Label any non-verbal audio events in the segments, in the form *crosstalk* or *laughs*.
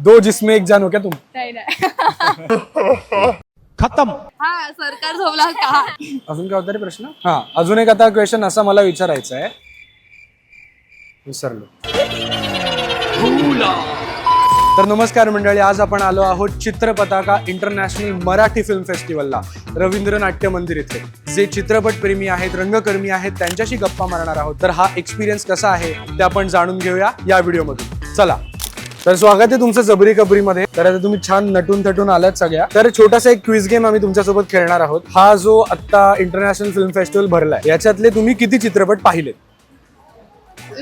दो जिसमें एक जान हो क्या तुम? नाही नाही। खतम। हा सरकार झोपला का। अजून काय होता रे प्रश्न? हा अजून एक आता क्वेश्चन असा मला विचारायचा आहे. विसरलो. तर नमस्कार मंडळी आज आपण आलो आहोत चित्रपताका इंटरनॅशनल मराठी फिल्म फेस्टिवलला रवींद्र नाट्य मंदिर इथे. जे चित्रपट प्रेमी आहेत रंगकर्मी आहेत त्यांच्याशी गप्पा मारणार आहोत. तर हा एक्सपिरियन्स कसा आहे ते आपण जाणून घेऊया या व्हिडिओमधून चला. तर स्वागत आहे तुमचं जबरी कबरीमध्ये. तर आता तुम्ही छान नटून थटून आलात सगळ्या. तर छोटासा एक क्विज गेम आम्ही तुमच्यासोबत खेळणार आहोत. हा जो आता इंटरनॅशनल फिल्म फेस्टिवल भरलाय याच्यातले तुम्ही किती चित्रपट पाहिलेत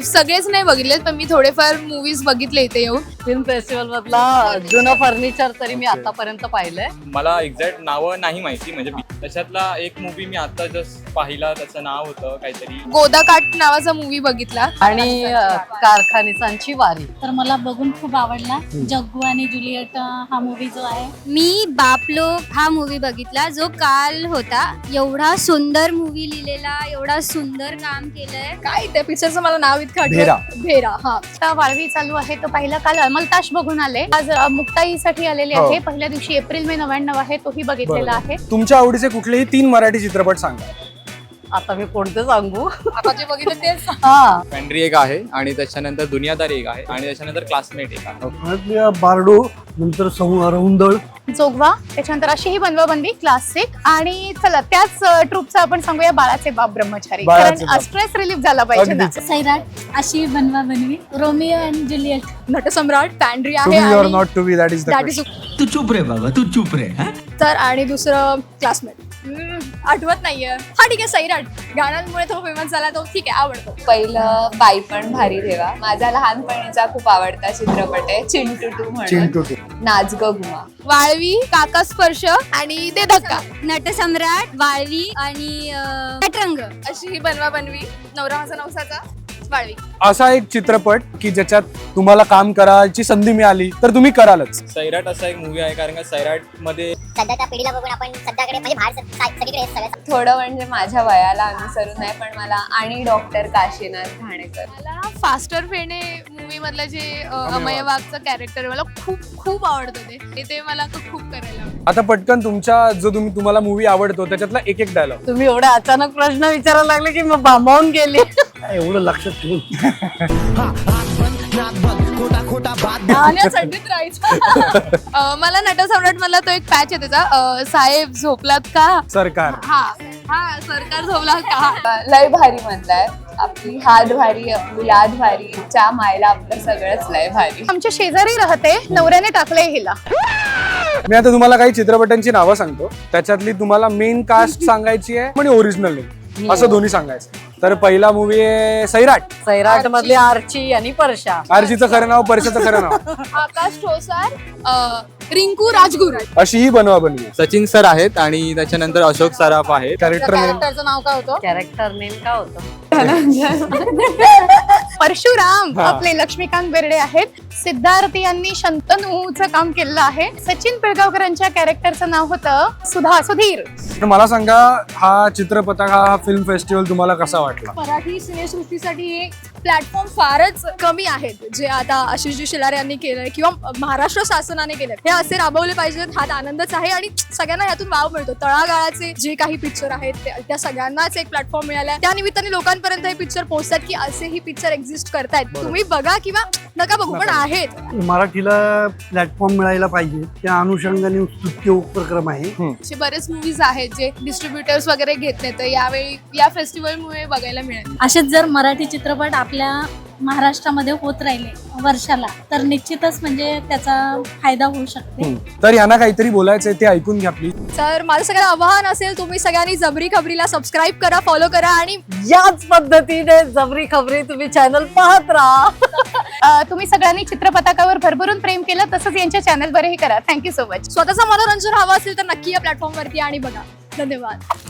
सगळेच नाही बघितले पण मी थोडेफार मूवीज बघितले इथे येऊन. फिल्म फेस्टिवल मधला जुनं फर्निचर तरी मी आतापर्यंत पाहिलंय. मला एक्झॅक्ट नावं नाही माहिती म्हणजे त्याच्यातला एक मूवी मी आता जस्ट पाहिला त्याचं नाव होतं काहीतरी. गोदाकाठ नावाचा मूवी बघितला. आणि कारखानिसांची वारी. तर मला बघून खूप आवडला. जग्गू आणि जुलियट हा मूवी जो आहे. मी बापलो हा मूवी बघितला जो काल होता. एवढा सुंदर मूवी लिहिलेला एवढा सुंदर काम केलंय. काय त्या पिक्चरचं मला नाव इतकं आठवत- भेरा. भेरा हा. आता वाळवी चालू आहे तो पहिला काल अमलताश बघून आले. आज अ, मुक्ताईसाठी आलेले हो. आहे. पहिल्या दिवशी एप्रिल मे नव्याण्णव आहे तोही बघितलेला आहे. तुमच्या आवडीचे कुठलेही तीन मराठी चित्रपट सांगा. आता मी कोणते सांगू? आपण जे बघितलं तेच हा. पॅन्ड्री एक आहे आणि त्याच्यानंतर दुनियादारी एक आहे आणि त्याच्यानंतर क्लासमेट एक आहे. बारडो नंतर समूह रौंदळ. जोगवा त्याच्यानंतर अशी ही बनवाबंदी क्लासिक आणि चला त्याच ट्रूपचा आपण सांगूया बाळाचे बाप ब्रह्मचारी. बाळाचे कारण बाप. स्ट्रेस रिलीफ झाला पाहिजे ना. अगदीच. सैराट अशी बनवा बनवी रोमिओ अँड जुलियट. नटसम्राट पॅन्ड्री टू आहे आणि not to be that is the that is तू चुप रे बाबा तू चुप रे हा? तर आणि दुसरं क्लासमेट आठवत नाहीये. हा ठीक आहे सैराट. गाण्यांमुळे तो फेमस झाला तो ठीक आहे आवडतो. पहिलं बाई पण भारी ठेवा माझा लहानपणीचा खूप आवडता चित्रपट आहे चिंटू टू म्हणून. चिंटू नाच ग घुमा वाळवी काका स्पर्श आणि ते धक्का. नटसम्राट वाळवी आणि अं, नटरंग अशी ही बनवा बनवी नवरा माझा नवसाचा. वाळवी असा एक चित्रपट की ज्याच्यात तुम्हाला काम करायची संधी मिळाली तर तुम्ही करालच. सैराट असा एक मूवी आहे कारण का सैराटमध्ये सध्याच्या पिढीला बघून आपण सध्याकडे म्हणजे बाहेर सा- सगळीकडे हे सगळं थोडं म्हणजे माझ्या वयाला अनुसरून आहे पण मला आणि डॉक्टर काशीनाथ घाणेकर. मला फास्टर फेणे मूवी मधलं जे अ, अमय वाघचं कॅरेक्टर आहे मला खूप खूप आवडतं ते. ते- ते मला तो खूप करायला आवडतं. आता पटकन तुमच्या जो तुम्ही तुम्हाला मूवी आवडतो त्याच्यातला एक एक डायलॉग तुम्ही एवढे अचानक प्रश्न विचारायला लागले की मग भांबावून गेली एवढं लक्षात ठेवून? थंडीत राहायचं. अ, मला नटसम्राट मला तो एक पॅच आहे त्याचा. अ, साहेब झोपलात का? सरकार. हा हा सरकार झोपला का? लय भारी म्हणताय आपली हात भारी आपली लाद भारी च्या मायला आपलं सगळंच लय भारी. आमच्या शेजारी राहते नवऱ्याने टाकले हिला. मी आता तुम्हाला काही चित्रपटांची नावं सांगतो. त्याच्यातली तुम्हाला मेन कास्ट सांगायची आहे आणि ओरिजिनल नेम असं दोन्ही सांगायचं. तर पहिला मूवी आहे सैराट. सैराट मधली आर्ची आणि परशा. आरजीचं खरं नाव परशाचं खरं नाव. आकाश ठोसार अ, रिंकू राजगुरू अशी ही बनवा बनवी. सचिन सर आहेत आणि त्याच्यानंतर अशोक सराफ आहेत. कॅरेक्टर नेम कॅरेक्टरचं नाव काय होतं? कॅरेक्टर नेम का होतं? *laughs* परशुराम हा. आपले लक्ष्मीकांत बेर्डे आहेत. सिद्धार्थ यांनी शंतनूचं काम केलेलं आहे. सचिन पिळगावकरांच्या कॅरेक्टरचं नाव होतं सुधा सुधीर. तर मला सांगा हा चित्रपट हा फिल्म फेस्टिवल तुम्हाला कसा वाटला? मराठी सिनेसृष्टीसाठी हे प्लॅटफॉर्म फारच कमी आहेत जे आता आशिषजी शिलारे यांनी केलंय किंवा महाराष्ट्र शासनाने केलंय. हे असे राबवले पाहिजेत हा आनंदच आहे आणि सगळ्यांना यातून वाव मिळतो. तळागाळाचे जे काही पिक्चर आहेत ते- त्या सगळ्यांनाच एक प्लॅटफॉर्म मिळालाय. त्या निमित्ताने लोकांपर्यंत हे पिक्चर पोहोचतात की असेही पिक्चर एक्झिस्ट करतायत. तुम्ही बघा किंवा नका बघू पण आहेत. मराठीला प्लॅटफॉर्म मिळायला पाहिजे. त्या अनुषंगाने स्तुत्य उपक्रम आहे. असे बरेच मूवीज आहेत जे डिस्ट्रीब्युटर्स वगैरे घेत नाही तर यावेळी या फेस्टिवलमुळे बघायला मिळेल. असेच जर मराठी चित्रपट आपल्या महाराष्ट्रामध्ये होत राहिले वर्षाला तर निश्चितच म्हणजे त्याचा फायदा होऊ शकते. तर यांना काहीतरी बोलायचंय ते ऐकून घ्या प्लीज तर माझं सगळं आवाहन असेल तुम्ही सगळ्यांनी जबरी खबरीला सबस्क्राईब करा फॉलो करा आणि याच पद्धतीने जबरी खबरी तुम्ही चॅनल पाहत राहा. *laughs* तुम्ही सगळ्यांनी चित्रपटाकावर भरभरून प्रेम केलं तसंच यांच्या चॅनलवरही करा. थँक्यू सो मच स्वतःचं मनोरंजन हवं असेल तर नक्की या प्लॅटफॉर्मवरती आणि बघा. धन्यवाद.